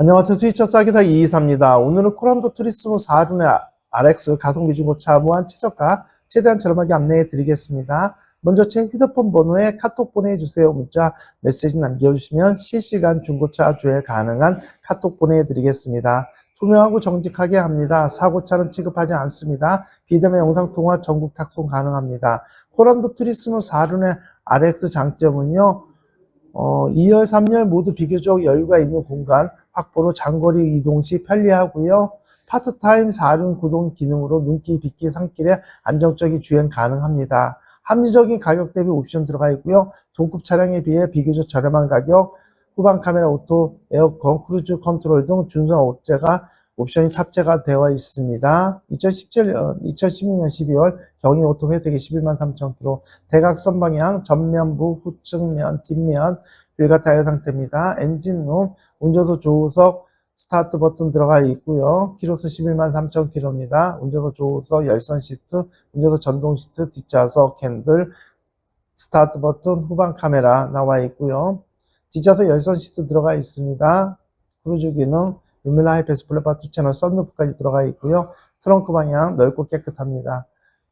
안녕하세요. 스위처 싸기사 이이사입니다. 오늘은 코란도 투리스모 4륜의 RX 가성비 중고차 무한 최저가 최대한 저렴하게 안내해 드리겠습니다. 먼저 제 휴대폰 번호에 카톡 보내주세요. 문자 메시지 남겨주시면 실시간 중고차 조회 가능한 카톡 보내드리겠습니다. 투명하고 정직하게 합니다. 사고차는 취급하지 않습니다. 비대면 영상통화 전국 탁송 가능합니다. 코란도 투리스모 4륜의 RX 장점은요. 어, 2열, 3열 모두 비교적 여유가 있는 공간 확보로 장거리 이동 시 편리하고요. 파트타임 4륜 구동 기능으로 눈길, 빗길, 산길에 안정적인 주행 가능합니다. 합리적인 가격 대비 옵션 들어가 있고요. 동급 차량에 비해 비교적 저렴한 가격, 후방 카메라, 오토, 에어컨, 크루즈 컨트롤 등 준선 업체가 옵션이 탑재가 되어 있습니다. 2017년, 2016년 12월 경유 오토 혜택이 11만 3천 킬로, 대각 선 방향, 전면부, 후측면, 뒷면, 일가 타이어 상태입니다. 엔진룸, 운전석 조우석, 스타트 버튼 들어가 있고요. 키로수 11만 3천 킬로입니다. 운전석 조우석, 열선 시트, 운전석 전동 시트, 뒷좌석 핸들, 스타트 버튼, 후방 카메라 나와 있고요. 뒷좌석 열선 시트 들어가 있습니다. 크루즈 기능, 루밀라 하이패스 2 채널 썬루프까지 들어가 있고요. 트렁크 방향 넓고 깨끗합니다.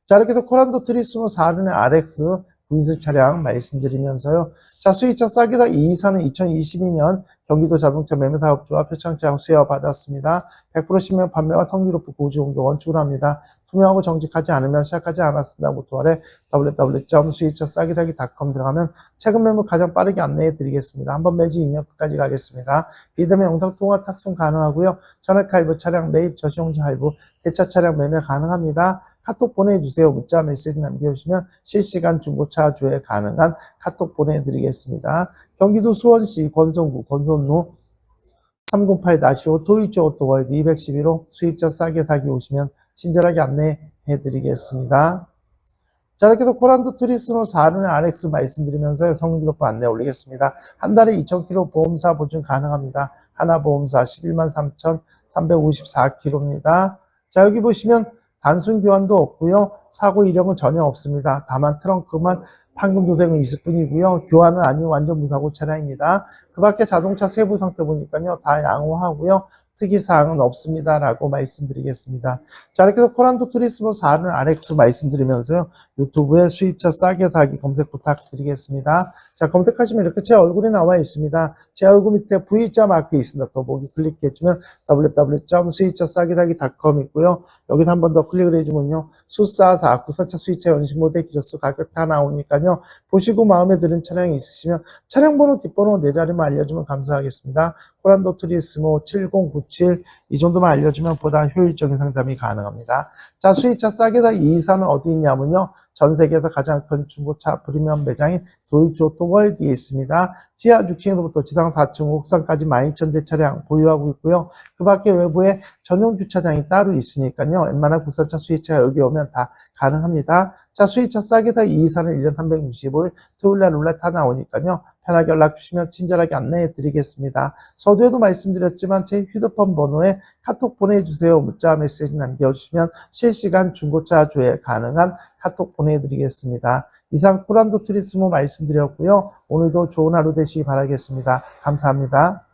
자, 이렇게 해서 코란도 트리스모 4륜의 RX 구인수 차량 말씀드리면서요. 자, 수입차 싸기다 이이사는 2022년 경기도 자동차 매매사업주와 표창장 수여 받았습니다. 100% 신명 판매와 높은 고지 공개 원칙으로 합니다. 투명하고 정직하지 않으면 시작하지 않았습니다. 모토 아래 www.수입차싸기다기.com 들어가면 최근 매물 가장 빠르게 안내해 드리겠습니다. 한번 매지 2년 끝까지 가겠습니다. 비대면 영상 통화 탁송 가능하고요. 전액 할부 차량 매입 저시용자 할부 세차 차량 매매 가능합니다. 카톡 보내주세요. 문자 메시지 남겨주시면 실시간 중고차 조회 가능한 카톡 보내드리겠습니다. 경기도 수원시 권선구 권선로 308-5 토이치 오토월드 211호 수입자 싸게 사기 오시면 친절하게 안내해 드리겠습니다. 자, 이렇게 해서 코란도 투리스모 4륜의 RX 말씀드리면서 성능기록부 안내 올리겠습니다. 한 달에 2,000km 보험사 보증 가능합니다. 하나보험사 11만 3,354km입니다. 자, 여기 보시면 단순 교환도 없고요. 사고 이력은 전혀 없습니다. 다만 트렁크만 판금 도색은 있을 뿐이고요. 교환은 아니고 완전 무사고 차량입니다. 그 밖에 자동차 세부 상태 보니까요. 다 양호하고요. 특이사항은 없습니다라고 말씀드리겠습니다. 자, 이렇게 해서 코란도 투리스모 4는 RX 말씀드리면서요. 유튜브에 수입차 싸게 사기 검색 부탁드리겠습니다. 자, 검색하시면 이렇게 제 얼굴이 나와 있습니다. 제 얼굴 밑에 V자 마크 있습니다. 더보기 클릭해주면 www.수입차싸게 사기.com 있고요. 여기서 한 번 더 클릭을 해주면요. 수사 사, 구 사차 수입차 연식 모델 기저수 가격 다 나오니까요. 보시고 마음에 드는 차량이 있으시면 차량 번호, 뒷번호 네 자리만 알려주면 감사하겠습니다. 코란도 투리스모 7097 이 정도만 알려주면 보다 효율적인 상담이 가능합니다. 자, 수입차 싸게 다 이사는 어디 있냐면요. 전 세계에서 가장 큰 중고차 프리미엄 매장인 도이치 오토월드에 있습니다. 지하 6층에서부터 지상 4층 옥상까지 12,000대 차량 보유하고 있고요. 그 밖에 외부에 전용 주차장이 따로 있으니까요. 웬만한 국산차 수입차 여기 오면 다 가능합니다. 자, 수입차 싸게 다 이사는 1년 365일 토요일날 룰렛 다 나오니까요. 편하게 연락 주시면 친절하게 안내해 드리겠습니다. 서두에도 말씀드렸지만 제 휴대폰 번호에 카톡 보내주세요. 문자 메시지 남겨주시면 실시간 중고차 조회 가능한 카톡 보내드리겠습니다. 이상 쿠란도 트리스모 말씀드렸고요. 오늘도 좋은 하루 되시기 바라겠습니다. 감사합니다.